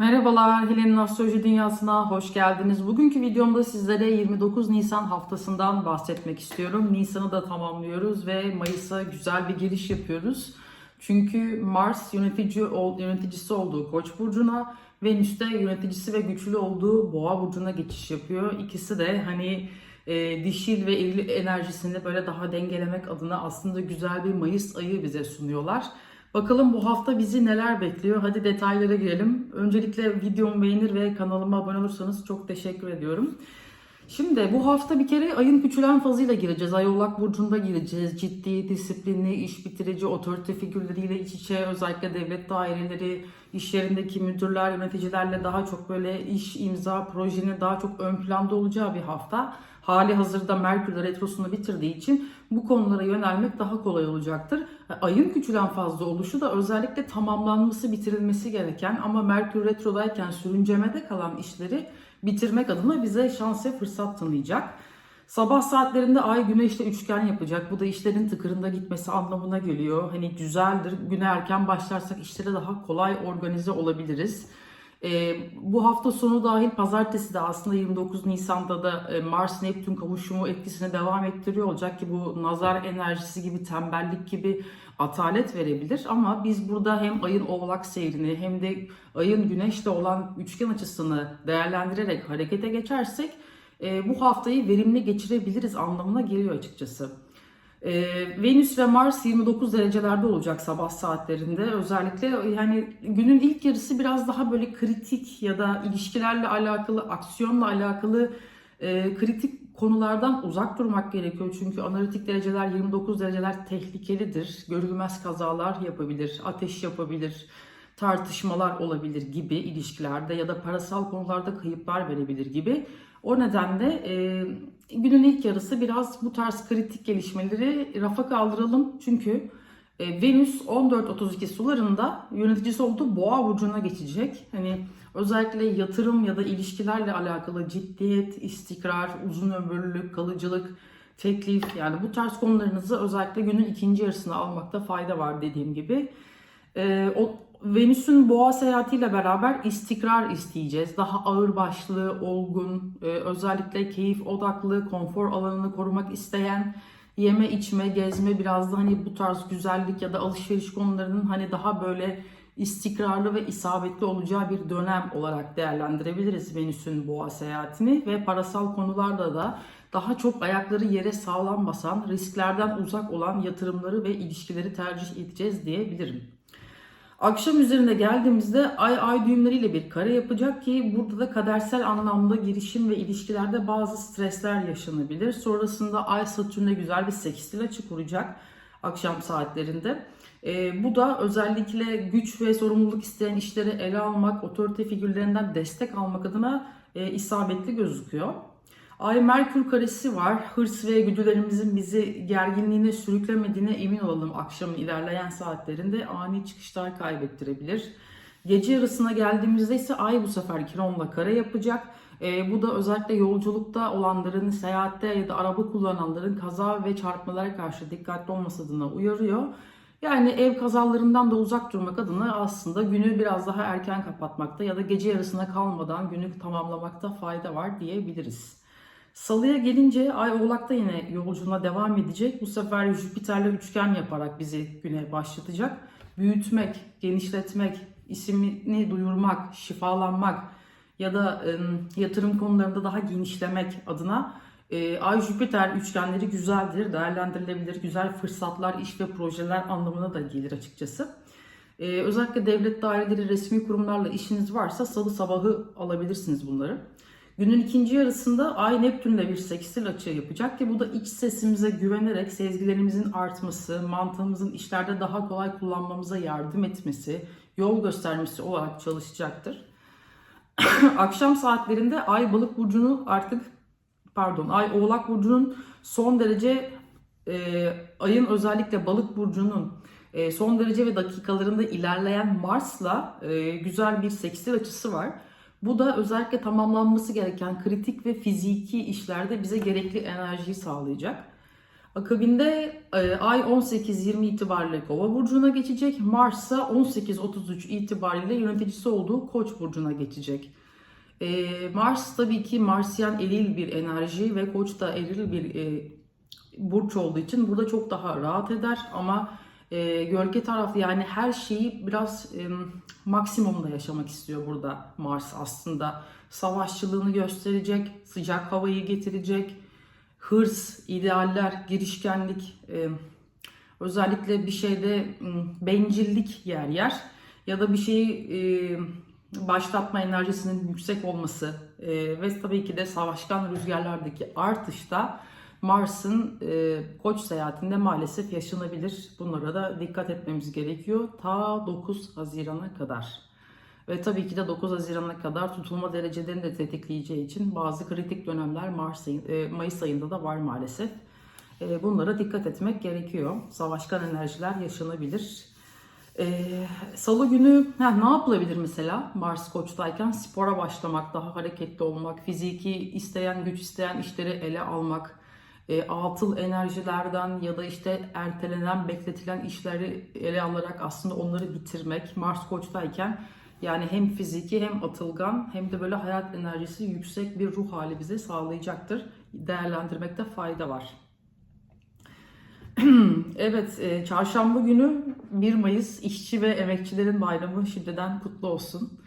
Merhabalar, Helen'in Astroloji Dünyası'na hoş geldiniz. Bugünkü videomda sizlere 29 Nisan haftasından bahsetmek istiyorum. Nisan'ı da tamamlıyoruz ve Mayıs'a güzel bir giriş yapıyoruz. Çünkü Mars yönetici yöneticisi olduğu Koç burcuna, Venüs de yöneticisi ve güçlü olduğu Boğa burcuna geçiş yapıyor. İkisi de hani e, dişil ve eril enerjisini böyle daha dengelemek adına aslında güzel bir Mayıs ayı bize sunuyorlar. Bakalım bu hafta bizi neler bekliyor? Hadi detaylara girelim. Öncelikle videomu beğenir ve kanalıma abone olursanız çok teşekkür ediyorum. Şimdi bu hafta bir kere ayın küçülen fazıyla gireceğiz. Ay Oğlak Burcu'nda gireceğiz. Ciddi, disiplinli, iş bitirici, otorite figürleriyle iç içe özellikle devlet daireleri, iş yerindeki müdürler, yöneticilerle daha çok böyle iş, imza, projenin daha çok ön planda olacağı bir hafta. Hali hazırda Merkür retrosunu bitirdiği için bu konulara yönelmek daha kolay olacaktır. Ayın küçülen fazla oluşu da özellikle tamamlanması, bitirilmesi gereken ama Merkür retrodayken sürüncemede kalan işleri bitirmek adına bize şans ve fırsat tanıyacak. Sabah saatlerinde ay güneşle üçgen yapacak. Bu da işlerin tıkırında gitmesi anlamına geliyor. Hani güzeldir. Güne erken başlarsak işlere daha kolay organize olabiliriz. Ee, bu hafta sonu dahil pazartesi de aslında 29 Nisan'da da e, Mars Neptün kavuşumu etkisini devam ettiriyor olacak ki bu nazar enerjisi gibi tembellik gibi atalet verebilir ama biz burada hem ayın oğlak seyrini hem de ayın güneşle olan üçgen açısını değerlendirerek harekete geçersek e, bu haftayı verimli geçirebiliriz anlamına geliyor açıkçası. E, Venüs ve Mars 29 derecelerde olacak sabah saatlerinde. Özellikle yani günün ilk yarısı biraz daha böyle kritik ya da ilişkilerle alakalı, aksiyonla alakalı e, kritik konulardan uzak durmak gerekiyor. Çünkü analitik dereceler 29 dereceler tehlikelidir. Görülmez kazalar yapabilir, ateş yapabilir, tartışmalar olabilir gibi ilişkilerde ya da parasal konularda kayıplar verebilir gibi. O nedenle e, günün ilk yarısı biraz bu tarz kritik gelişmeleri rafa kaldıralım. Çünkü e, Venüs 14-32 sularında yöneticisi olduğu boğa burcuna geçecek. Hani özellikle yatırım ya da ilişkilerle alakalı ciddiyet, istikrar, uzun ömürlülük, kalıcılık, teklif yani bu tarz konularınızı özellikle günün ikinci yarısına almakta fayda var dediğim gibi. E, o, Venüs'ün boğa seyahatiyle beraber istikrar isteyeceğiz. Daha ağır başlı, olgun, e, özellikle keyif odaklı, konfor alanını korumak isteyen, yeme içme, gezme biraz da hani bu tarz güzellik ya da alışveriş konularının hani daha böyle istikrarlı ve isabetli olacağı bir dönem olarak değerlendirebiliriz Venüs'ün boğa seyahatini ve parasal konularda da daha çok ayakları yere sağlam basan, risklerden uzak olan yatırımları ve ilişkileri tercih edeceğiz diyebilirim. Akşam üzerine geldiğimizde ay ay düğümleriyle bir kare yapacak ki burada da kadersel anlamda girişim ve ilişkilerde bazı stresler yaşanabilir. Sonrasında ay satürne güzel bir sekstil açı kuracak akşam saatlerinde. E, bu da özellikle güç ve sorumluluk isteyen işleri ele almak, otorite figürlerinden destek almak adına e, isabetli gözüküyor. Ay Merkür karesi var. Hırs ve güdülerimizin bizi gerginliğine sürüklemediğine emin olalım akşamın ilerleyen saatlerinde ani çıkışlar kaybettirebilir. Gece yarısına geldiğimizde ise ay bu sefer Kiron'la kare yapacak. E, bu da özellikle yolculukta olanların, seyahatte ya da araba kullananların kaza ve çarpmalara karşı dikkatli olması adına uyarıyor. Yani ev kazalarından da uzak durmak adına aslında günü biraz daha erken kapatmakta ya da gece yarısına kalmadan günü tamamlamakta fayda var diyebiliriz. Salıya gelince Ay Oğlak'ta yine yolculuğuna devam edecek. Bu sefer Jüpiter'le üçgen yaparak bizi güne başlatacak. Büyütmek, genişletmek, isimini duyurmak, şifalanmak ya da yatırım konularında daha genişlemek adına e, Ay Jüpiter üçgenleri güzeldir, değerlendirilebilir, güzel fırsatlar, iş ve projeler anlamına da gelir açıkçası. E, özellikle devlet daireleri, resmi kurumlarla işiniz varsa salı sabahı alabilirsiniz bunları. Günün ikinci yarısında Ay Neptün'le bir sekstil açı yapacak ki bu da iç sesimize güvenerek sezgilerimizin artması, mantığımızın işlerde daha kolay kullanmamıza yardım etmesi, yol göstermesi olarak çalışacaktır. Akşam saatlerinde Ay Balık burcunu artık pardon Ay Oğlak burcunun son derece e, ayın özellikle Balık burcunun e, son derece ve dakikalarında ilerleyen Mars'la e, güzel bir sekstil açısı var. Bu da özellikle tamamlanması gereken kritik ve fiziki işlerde bize gerekli enerjiyi sağlayacak. Akabinde e, ay 18-20 itibariyle Kova burcuna geçecek. Mars ise 18-33 itibariyle yöneticisi olduğu Koç burcuna geçecek. E, Mars tabii ki Marsyan eril bir enerji ve Koç da eril bir e, burç olduğu için burada çok daha rahat eder ama e, gölge tarafı yani her şeyi biraz e, maksimumda yaşamak istiyor burada Mars aslında. Savaşçılığını gösterecek, sıcak havayı getirecek, hırs, idealler, girişkenlik, e, özellikle bir şeyde m, bencillik yer yer ya da bir şeyi e, başlatma enerjisinin yüksek olması e, ve tabii ki de savaşkan rüzgarlardaki artışta Mars'ın e, Koç seyahatinde maalesef yaşanabilir. Bunlara da dikkat etmemiz gerekiyor ta 9 Haziran'a kadar. Ve tabii ki de 9 Haziran'a kadar tutulma derecelerini de tetikleyeceği için bazı kritik dönemler Mars ayı- e, Mayıs ayında da var maalesef. E, bunlara dikkat etmek gerekiyor. Savaşkan enerjiler yaşanabilir. E, Salı günü ha, ne yapılabilir mesela Mars Koç'tayken? Spora başlamak, daha hareketli olmak, fiziki isteyen, güç isteyen işleri ele almak, e, atıl enerjilerden ya da işte ertelenen, bekletilen işleri ele alarak aslında onları bitirmek. Mars Koç'tayken yani hem fiziki hem atılgan hem de böyle hayat enerjisi yüksek bir ruh hali bize sağlayacaktır. Değerlendirmekte fayda var. Evet, e, çarşamba günü 1 Mayıs İşçi ve Emekçilerin Bayramı şimdiden kutlu olsun.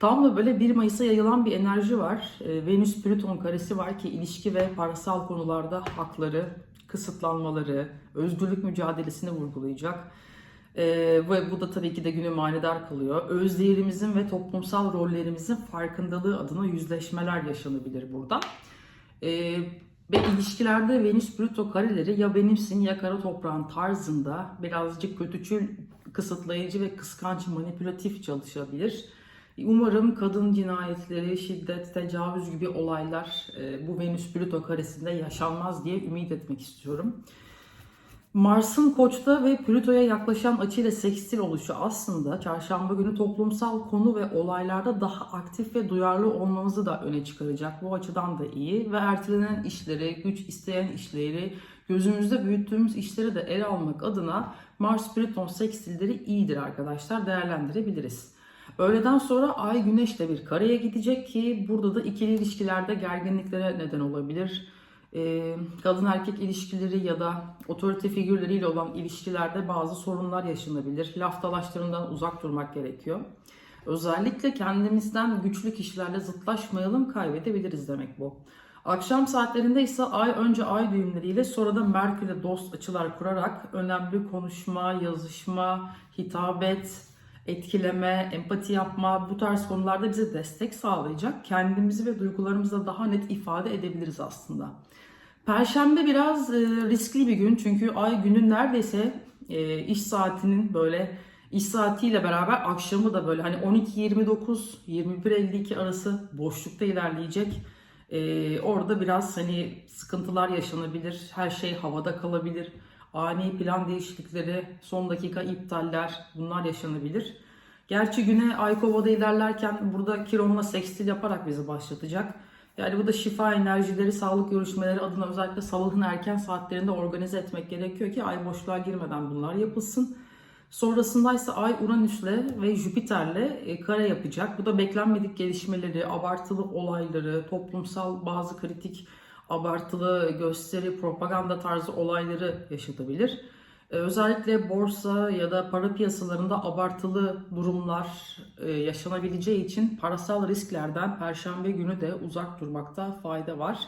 Tam da böyle 1 Mayıs'a yayılan bir enerji var. E, Venüs Plüton karesi var ki ilişki ve parasal konularda hakları, kısıtlanmaları, özgürlük mücadelesini vurgulayacak. E, ve bu da tabii ki de günü manidar kılıyor. Öz değerimizin ve toplumsal rollerimizin farkındalığı adına yüzleşmeler yaşanabilir burada. E, ve ilişkilerde Venüs Plüto kareleri ya benimsin ya kara toprağın tarzında birazcık kötüçül, kısıtlayıcı ve kıskanç, manipülatif çalışabilir. Umarım kadın cinayetleri, şiddet, tecavüz gibi olaylar e, bu Venüs Plüto karesinde yaşanmaz diye ümit etmek istiyorum. Mars'ın Koç'ta ve Plüto'ya yaklaşan açıyla sekstil oluşu aslında çarşamba günü toplumsal konu ve olaylarda daha aktif ve duyarlı olmamızı da öne çıkaracak. Bu açıdan da iyi ve ertelenen işleri, güç isteyen işleri, gözümüzde büyüttüğümüz işleri de ele almak adına Mars-Plüton sekstilleri iyidir arkadaşlar, değerlendirebiliriz. Öğleden sonra Ay Güneş'le bir kareye gidecek ki burada da ikili ilişkilerde gerginliklere neden olabilir. Ee, kadın erkek ilişkileri ya da otorite figürleriyle olan ilişkilerde bazı sorunlar yaşanabilir. Laf dalaşlarından uzak durmak gerekiyor. Özellikle kendimizden güçlü kişilerle zıtlaşmayalım kaybedebiliriz demek bu. Akşam saatlerinde ise ay önce ay düğümleriyle sonra da Merkür'le dost açılar kurarak önemli konuşma, yazışma, hitabet, etkileme, empati yapma bu tarz konularda bize destek sağlayacak. Kendimizi ve duygularımızı da daha net ifade edebiliriz aslında. Perşembe biraz e, riskli bir gün çünkü ay günün neredeyse e, iş saatinin böyle iş saatiyle beraber akşamı da böyle hani 12.29 21.52 arası boşlukta ilerleyecek. E, orada biraz hani sıkıntılar yaşanabilir. Her şey havada kalabilir. Ani plan değişiklikleri, son dakika iptaller bunlar yaşanabilir. Gerçi güne Ay Kova'da ilerlerken burada Kiron'la sekstil yaparak bizi başlatacak. Yani bu da şifa enerjileri, sağlık görüşmeleri adına özellikle sabahın erken saatlerinde organize etmek gerekiyor ki ay boşluğa girmeden bunlar yapılsın. Sonrasında ise Ay Uranüs'le ve Jüpiter'le e, kare yapacak. Bu da beklenmedik gelişmeleri, abartılı olayları, toplumsal bazı kritik abartılı gösteri, propaganda tarzı olayları yaşatabilir. Ee, Özellikle borsa ya da para piyasalarında abartılı durumlar e, yaşanabileceği için parasal risklerden perşembe günü de uzak durmakta fayda var.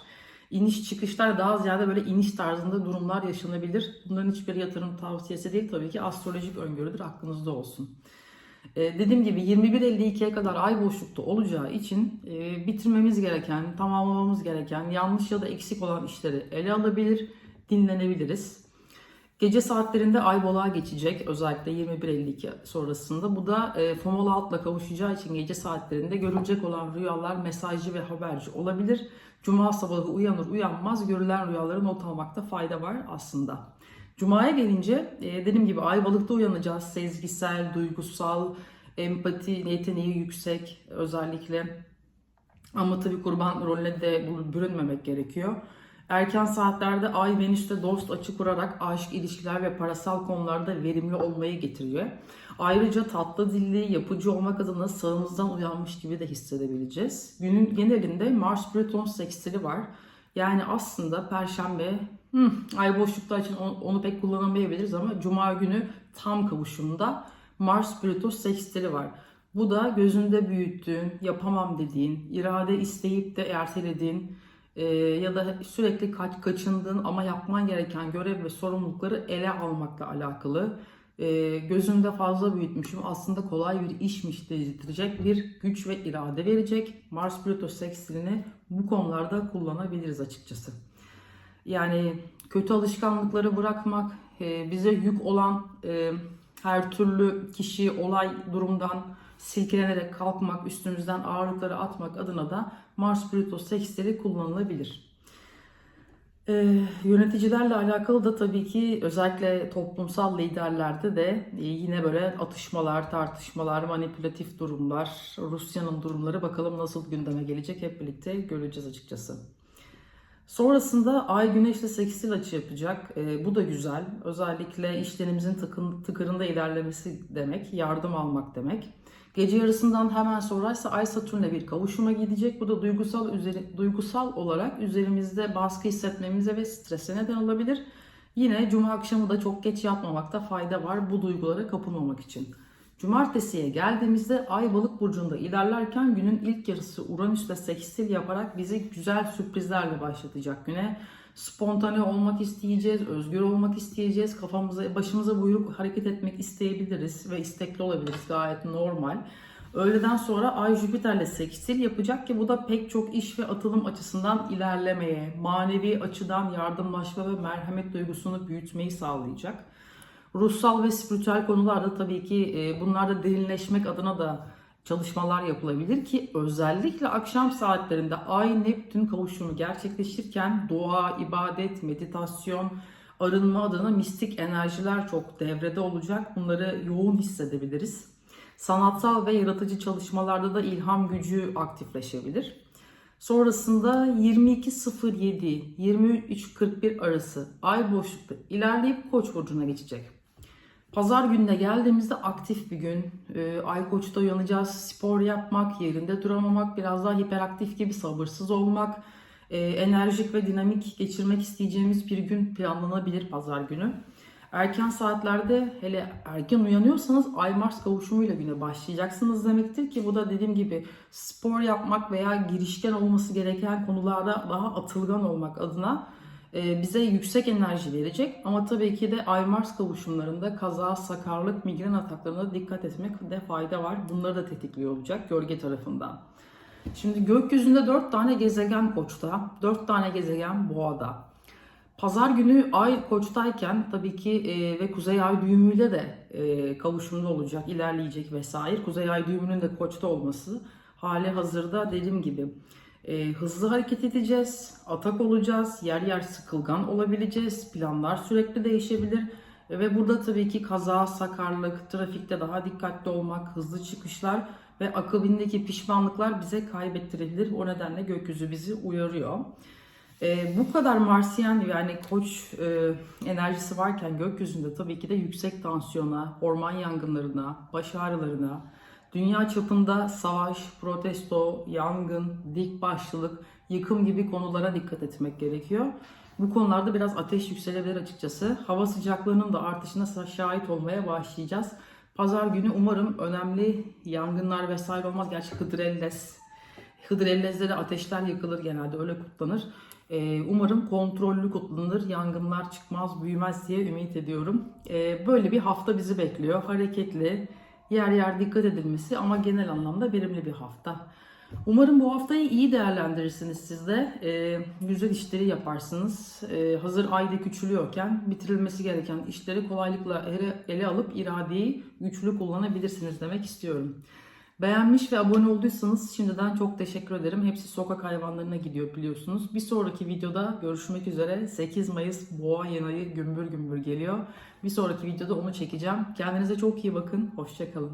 İniş çıkışlar daha ziyade böyle iniş tarzında durumlar yaşanabilir. Bunların hiçbir yatırım tavsiyesi değil tabii ki astrolojik öngörüdür aklınızda olsun. Ee, dediğim gibi 21.52'ye kadar ay boşlukta olacağı için e, bitirmemiz gereken, tamamlamamız gereken, yanlış ya da eksik olan işleri ele alabilir, dinlenebiliriz. Gece saatlerinde ay bolağa geçecek özellikle 21.52 sonrasında. Bu da e, Fomalhaut'la kavuşacağı için gece saatlerinde görülecek olan rüyalar mesajcı ve haberci olabilir. Cuma sabahı uyanır uyanmaz görülen rüyaları not almakta fayda var aslında. Cuma'ya gelince e, dediğim gibi ay balıkta uyanacağız. Sezgisel, duygusal, empati yeteneği yüksek özellikle. Ama tabii kurban rolüne de bürünmemek gerekiyor. Erken saatlerde Ay Venüs'te dost açı kurarak aşk, ilişkiler ve parasal konularda verimli olmayı getiriyor. Ayrıca tatlı dilli, yapıcı olmak adına sağımızdan uyanmış gibi de hissedebileceğiz. Günün genelinde Mars Plüton sekstili var. Yani aslında Perşembe, hmm, ay boşlukta için onu, pek kullanamayabiliriz ama Cuma günü tam kavuşumda Mars Plüton sekstili var. Bu da gözünde büyüttüğün, yapamam dediğin, irade isteyip de ertelediğin e, ya da sürekli kaç, kaçındığın ama yapman gereken görev ve sorumlulukları ele almakla alakalı. E, gözünde fazla büyütmüşüm aslında kolay bir işmiş dedirtecek bir güç ve irade verecek. Mars Plüto sekstilini bu konularda kullanabiliriz açıkçası. Yani kötü alışkanlıkları bırakmak, e, bize yük olan e, her türlü kişi, olay, durumdan silkelenerek kalkmak, üstümüzden ağırlıkları atmak adına da Mars Plüto sekstili kullanılabilir. Ee, yöneticilerle alakalı da tabii ki özellikle toplumsal liderlerde de e, yine böyle atışmalar, tartışmalar, manipülatif durumlar, Rusya'nın durumları bakalım nasıl gündeme gelecek hep birlikte göreceğiz açıkçası. Sonrasında Ay Güneş'le seksil açı yapacak. Ee, bu da güzel. Özellikle işlerimizin tıkın, tıkırında ilerlemesi demek, yardım almak demek. Gece yarısından hemen sonra ise Ay Satürn'le bir kavuşuma gidecek. Bu da duygusal üzeri, duygusal olarak üzerimizde baskı hissetmemize ve strese neden olabilir. Yine cuma akşamı da çok geç yatmamakta fayda var bu duygulara kapılmamak için. Cumartesiye geldiğimizde Ay Balık burcunda ilerlerken günün ilk yarısı Uranüs'le seksil yaparak bizi güzel sürprizlerle başlatacak güne. Spontane olmak isteyeceğiz, özgür olmak isteyeceğiz, kafamıza, başımıza buyruk hareket etmek isteyebiliriz ve istekli olabiliriz gayet normal. Öğleden sonra Ay Jüpiter'le seksil yapacak ki bu da pek çok iş ve atılım açısından ilerlemeye, manevi açıdan yardımlaşma ve merhamet duygusunu büyütmeyi sağlayacak. Ruhsal ve spiritüel konularda tabii ki e, bunlarda derinleşmek adına da çalışmalar yapılabilir ki özellikle akşam saatlerinde Ay Neptün kavuşumu gerçekleşirken dua, ibadet, meditasyon, arınma adına mistik enerjiler çok devrede olacak. Bunları yoğun hissedebiliriz. Sanatsal ve yaratıcı çalışmalarda da ilham gücü aktifleşebilir. Sonrasında 22.07-23.41 arası ay boşlukta ilerleyip Koç burcuna geçecek. Pazar gününe geldiğimizde aktif bir gün. Ee, ay koçta uyanacağız. Spor yapmak, yerinde duramamak, biraz daha hiperaktif gibi sabırsız olmak, e, enerjik ve dinamik geçirmek isteyeceğimiz bir gün planlanabilir pazar günü. Erken saatlerde hele erken uyanıyorsanız Ay Mars kavuşumuyla güne başlayacaksınız demektir ki bu da dediğim gibi spor yapmak veya girişken olması gereken konularda daha atılgan olmak adına e, bize yüksek enerji verecek. Ama tabii ki de Ay Mars kavuşumlarında kaza, sakarlık, migren ataklarına dikkat etmekte fayda var. Bunları da tetikliyor olacak gölge tarafından. Şimdi gökyüzünde 4 tane gezegen koçta, 4 tane gezegen boğada. Pazar günü ay koçtayken tabii ki e, ve kuzey ay düğümüyle de e, kavuşumda olacak, ilerleyecek vesaire. Kuzey ay düğümünün de koçta olması hali hazırda dediğim gibi e, hızlı hareket edeceğiz, atak olacağız, yer yer sıkılgan olabileceğiz, planlar sürekli değişebilir. E, ve burada tabii ki kaza, sakarlık, trafikte daha dikkatli olmak, hızlı çıkışlar ve akabindeki pişmanlıklar bize kaybettirebilir. O nedenle gökyüzü bizi uyarıyor. E, bu kadar Marsiyen yani koç e, enerjisi varken gökyüzünde tabii ki de yüksek tansiyona, orman yangınlarına, baş ağrılarına, dünya çapında savaş, protesto, yangın, dik başlılık, yıkım gibi konulara dikkat etmek gerekiyor. Bu konularda biraz ateş yükselebilir açıkçası. Hava sıcaklığının da artışına şahit olmaya başlayacağız. Pazar günü umarım önemli yangınlar vesaire olmaz. Gerçi Hıdrellez, Hıdrellez'de ateşler yakılır genelde öyle kutlanır. Ee, umarım kontrollü kutlanır, yangınlar çıkmaz, büyümez diye ümit ediyorum. Ee, böyle bir hafta bizi bekliyor. Hareketli, yer yer dikkat edilmesi ama genel anlamda verimli bir hafta. Umarım bu haftayı iyi değerlendirirsiniz siz de. Ee, güzel işleri yaparsınız. Ee, hazır ayda küçülüyorken bitirilmesi gereken işleri kolaylıkla ele, ele alıp iradeyi güçlü kullanabilirsiniz demek istiyorum. Beğenmiş ve abone olduysanız şimdiden çok teşekkür ederim. Hepsi sokak hayvanlarına gidiyor biliyorsunuz. Bir sonraki videoda görüşmek üzere. 8 Mayıs Boğa Yanayı gümbür gümbür geliyor. Bir sonraki videoda onu çekeceğim. Kendinize çok iyi bakın. Hoşçakalın.